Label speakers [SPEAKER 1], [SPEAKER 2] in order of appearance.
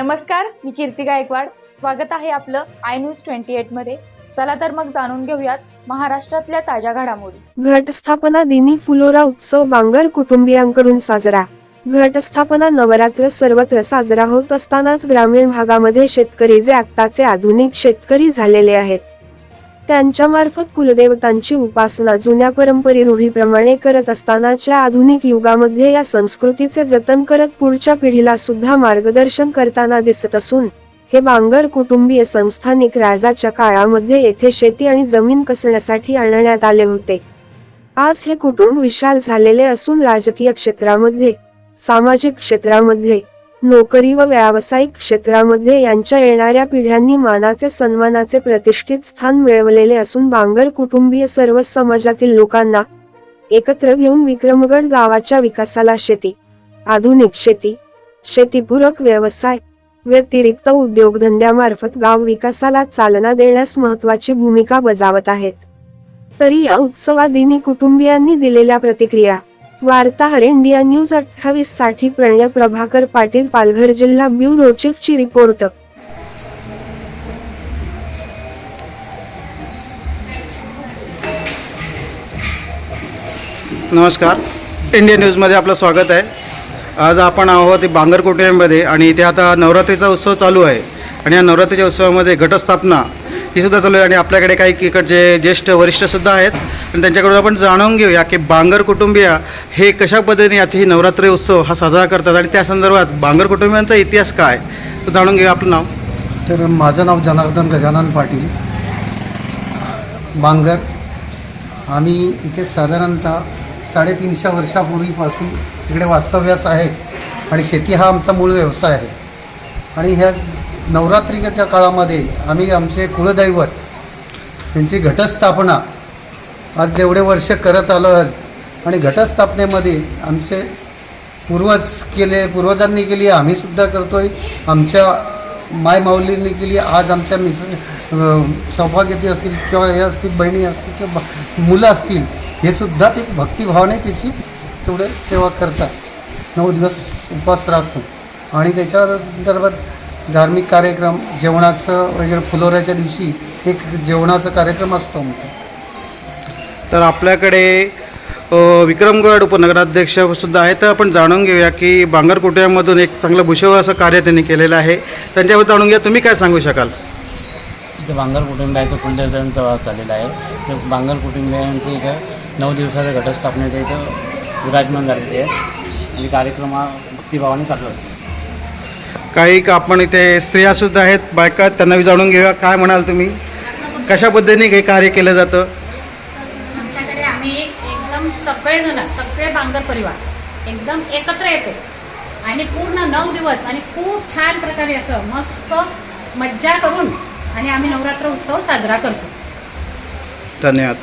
[SPEAKER 1] नमस्कार मी कीर्ती गायकवाड. स्वागत आहे आपलं आय न्यूज ट्वेंटी एटमध्ये. चला तर मग जाणून घेऊयात महाराष्ट्रातल्या ताज्या घडामोडी.
[SPEAKER 2] घटस्थापना दिनी फुलोरा उत्सव बांगर कुटुंबियांकडून साजरा. घटस्थापना नवरात्र सर्वत्र साजरा होत असतानाच ग्रामीण भागामध्ये शेतकरी जे आत्ताचे आधुनिक शेतकरी झालेले आहेत. त्यांच्यामार्फत कुलदेवतांची उपासना जुन्या परंपरे रूढीप्रमाणे करत असतानाच्या आधुनिक युगामध्ये या संस्कृतीचे जतन करत पुढच्या पिढीला सुद्धा मार्गदर्शन करताना दिसत असून हे बांगर कुटुंबीय संस्थानिक राजाच्या काळामध्ये येथे शेती आणि जमीन कसण्यासाठी आणण्यात आले होते. आज हे कुटुंब विशाल झालेले असून राजकीय क्षेत्रामध्ये सामाजिक क्षेत्रामध्ये नोकरी व व्यावसायिक क्षेत्रामध्ये यांच्या येणाऱ्या पिढ्यांनी मानाचे सन्मानाचे प्रतिष्ठित स्थान मिळवलेले असून बांगर कुटुंबीय सर्व समाजातील लोकांना एकत्र घेऊन विक्रमगड गावाच्या विकासाला शेती आधुनिक शेती शेतीपूरक व्यवसाय व्यतिरिक्त उद्योगधंद्यामार्फत गाव विकासाला चालना देण्यास महत्वाची भूमिका बजावत आहेत. तरी या उत्सवादिनी कुटुंबियांनी दिलेल्या प्रतिक्रिया वार्ताहर इंडिया न्यूज अठ्ठावीससाठी प्रणय प्रभाकर पाटील पालघर जिल्हा ब्युरो चीफची रिपोर्ट.
[SPEAKER 3] नमस्कार. इंडिया न्यूजमध्ये आपलं स्वागत आहे. आज आपण आहोत बांगरकोटेमध्ये आणि इथे आता नवरात्रीचा उत्सव चालू आहे. आणि या नवरात्रीच्या उत्सवामध्ये घटस्थापना ही सुद्धा चालू आहे. आणि आपल्याकडे काही इकडचे ज्येष्ठ वरिष्ठसुद्धा आहेत. आणि त्यांच्याकडून आपण जाणून घेऊया की बांगर कुटुंबीय हे कशा पद्धतीने याची ही नवरात्री उत्सव हा साजरा करतात आणि त्या संदर्भात बांगर कुटुंबियांचा इतिहास काय तर जाणून घेऊया आपलं नाव.
[SPEAKER 4] तर माझं नाव जनार्दन गजानन पाटील. बांगर. आम्ही इथे साधारणतः साडेतीनशे वर्षापूर्वीपासून इकडे वास्तव्यास आहेत. आणि शेती हा आमचा मूळ व्यवसाय आहे. आणि ह्या नवरात्रीच्या काळामध्ये आम्ही आमचे कुलदैवत यांची घटस्थापना आज जेवढे वर्ष करत आलो आहोत आणि घटस्थापनेमध्ये आमचे पूर्वज केले पूर्वजांनी केली आम्हीसुद्धा करतो आहे आमच्या मायमाऊलींनी केली आज आमच्या मिसेस सौभाग्यती असतील किंवा हे असतील बहिणी असतील किंवा मुलं असतील हे सुद्धा ते भक्तिभावाने त्याची तेवढे सेवा करतात. नऊ दिवस उपवास राखतो आणि त्याच्या संदर्भात धार्मिक कार्यक्रम जेवणाचं वगैरे फुलोऱ्याच्या दिवशी एक जेवणाचा कार्यक्रम असतो आमचा.
[SPEAKER 3] तर आपल्याकडे अ, विक्रमगड उपनगराध्यक्ष सुद्धा आहेत. तर आपण जाणून घेऊया की बांगर कुटुंबामधून एक चांगलं भुशव असं कार्य त्यांनी केलेलं आहे. त्यांच्याबद्दल जाणून घ्या. तुम्ही काय सांगू शकाल?
[SPEAKER 5] इथं बांगर कुटुंबियाचं कुलदेवतांचा वास चाललेला आहे. तर बांगर कुटुंबियांचं इथं नऊ दिवसाच्या घटस्थापनेचं इथं विराजमान झालेले आहे. आणि कार्यक्रम हा भक्तिभावाने चालू असतो.
[SPEAKER 3] काही का आपण इथे स्त्रियासुद्धा आहेत बायका त्यांना जाणून घेऊया काय म्हणाल तुम्ही? कशा पद्धतीने हे कार्य केलं जातं?
[SPEAKER 6] आमच्याकडे आम्ही एकदम सगळेजण सगळे बांगर परिवार एकदम एकत्र येतो. आणि पूर्ण नऊ दिवस आणि खूप छान प्रकारे असं मस्त मज्जा करून आणि आम्ही नवरात्र उत्सव साजरा करतो.
[SPEAKER 3] धन्यवाद.